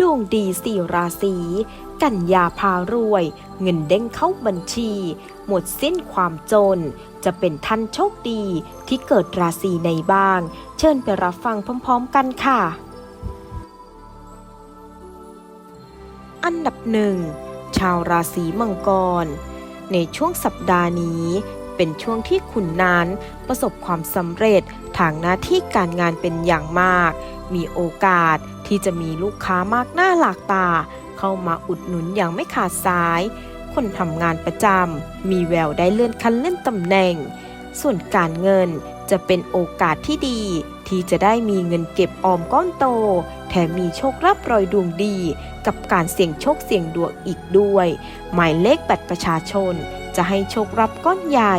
ดวงดีสี่ราศีกันยาพารวย เงินเด้งเข้าบัญชี หมดสิ้นความจน จะเป็นท่านโชคดีที่เกิดราศีในบ้าง เชิญไปรับฟังพร้อมๆกันค่ะ อันดับหนึ่งชาวราศีมังกร ในช่วงสัปดาห์นี้เป็นช่วงที่คุณนั้นประสบความสำเร็จทางหน้าที่การงานเป็นอย่างมาก มีโอกาสที่จะมีลูกค้ามากหน้าหลากตา เข้ามาอุดหนุนอย่างไม่ขาดสาย คนทำงานประจำมีแววได้เลื่อนขั้นเลื่อนตำแหน่ง ส่วนการเงินจะเป็นโอกาสที่ดี ที่จะได้มีเงินเก็บออมก้อนโต แถมมีโชครับรอยดวงดี กับการเสี่ยงโชคเสี่ยงดวงอีกด้วย หมายเลขบัตรประชาชนจะให้โชครับก้อนใหญ่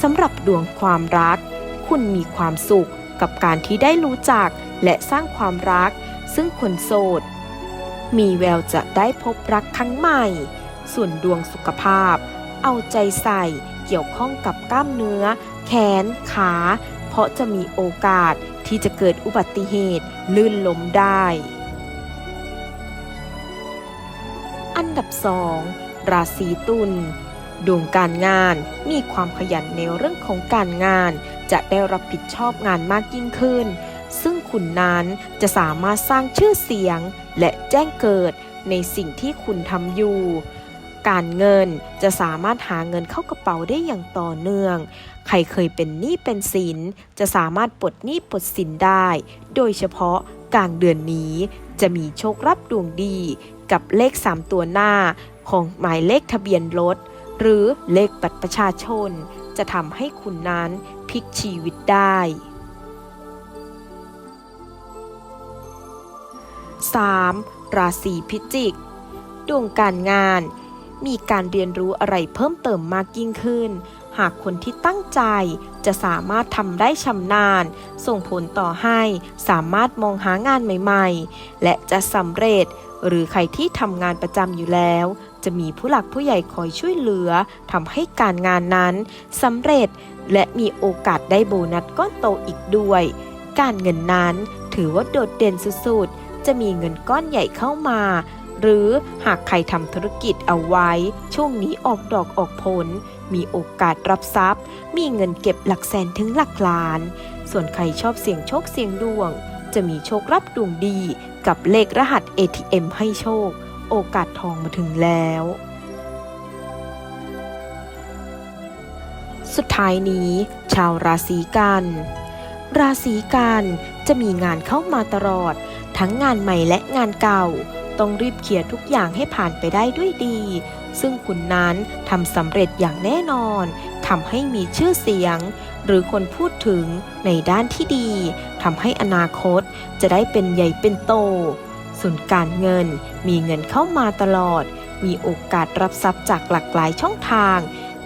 สำหรับดวงความรัก คุณมีความสุขกับการที่ได้รู้จัก และสร้างความรัก ซึ่งคนโสด มีแววจะได้พบรักครั้งใหม่ ส่วนดวงสุขภาพ เอาใจใส่เกี่ยวข้องกับกล้ามเนื้อ แขน ขา เพราะจะมีโอกาสที่จะเกิดอุบัติเหตุลื่นล้มได้ อันดับ2ราศีตุลดวงการงานมีความขยันในเรื่องของการงาน จะได้รับผิดชอบงานมากยิ่งขึ้น ซึ่งคุณนั้นจะสามารถสร้างชื่อเสียงและแจ้งเกิดในสิ่งที่คุณทำอยู่ การเงินจะสามารถหาเงินเข้ากระเป๋าได้อย่างต่อเนื่อง ใครเคยเป็นหนี้เป็นสิน จะสามารถปลดหนี้ปลดสินได้ โดยเฉพาะกลางเดือนนี้จะมีโชครับดวงดีกับเลข 3 ตัวหน้าของหมายเลขทะเบียนรถ หรือเลขบัตรประชาชน จะทำให้คุณนั้นพลิกชีวิตได้ 3. ราศีพิจิก ดวงการงาน มีการเรียนรู้อะไรเพิ่มเติมมากยิ่งขึ้น หากคนที่ตั้งใจจะสามารถทำได้ชำนาญ ส่งผลต่อให้สามารถมองหางานใหม่ๆ และจะสำเร็จ หรือใครที่ทำงานประจำอยู่แล้ว จะมีผู้หลักผู้ใหญ่คอยช่วยเหลือทำให้การงานนั้นสำเร็จและมีโอกาสได้โบนัสก้อนโตอีกด้วย การเงินนั้นถือว่าโดดเด่นสุดๆ จะมีเงินก้อนใหญ่เข้ามา หรือหากใครทำธุรกิจเอาไว้ ช่วงนี้ออกดอกออกผล มีโอกาสรับทรัพย์ มีเงินเก็บหลักแสนถึงหลักล้าน ส่วนใครชอบเสี่ยงโชคเสี่ยงดวง จะมีโชครับดวงดีกับเลขรหัส ATM ให้โชค โอกาสทองมาถึงแล้วสุดท้ายนี้ ชาวราศีกัน ราศีกันจะมีงานเข้ามาตลอด ทั้งงานใหม่และงานเก่า ต้องรีบเคลียร์ทุกอย่างให้ผ่านไปได้ด้วยดี ซึ่งคุณนั้นทำสำเร็จอย่างแน่นอนทำให้มีชื่อเสียง หรือคนพูดถึงในด้านที่ดีทำให้อนาคตจะได้เป็นใหญ่เป็นโต ส่วนการเงินมีเงินเข้ามาตลอด มีโอกาสรับทรัพย์จากหลากหลายช่องทาง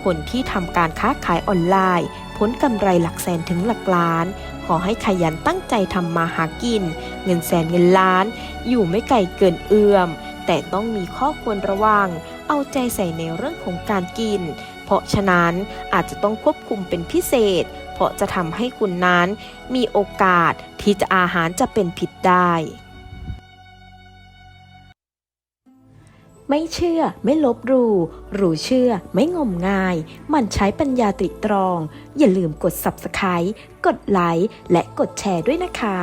คนที่ทำการค้าขายออนไลน์ผลกำไรหลักแสนถึงหลักล้าน ขอให้ขยันตั้งใจทำมาหากิน เงินแสนเงินล้าน อยู่ไม่ไกลเกินเอื้อม แต่ต้องมีข้อควรระวัง เอาใจใส่ในเรื่องของการกิน เพราะฉะนั้นอาจจะต้องควบคุมเป็นพิเศษ เพราะจะทำให้คุณนั้นมีโอกาสที่จะอาหารจะเป็นผิดได้ ไม่เชื่อไม่ลบหลู่รู้เชื่อไม่งมงาย มันใช้ปัญญาตริตรอง อย่าลืมกด Subscribe กดไลค์และกดแชร์ด้วยนะคะ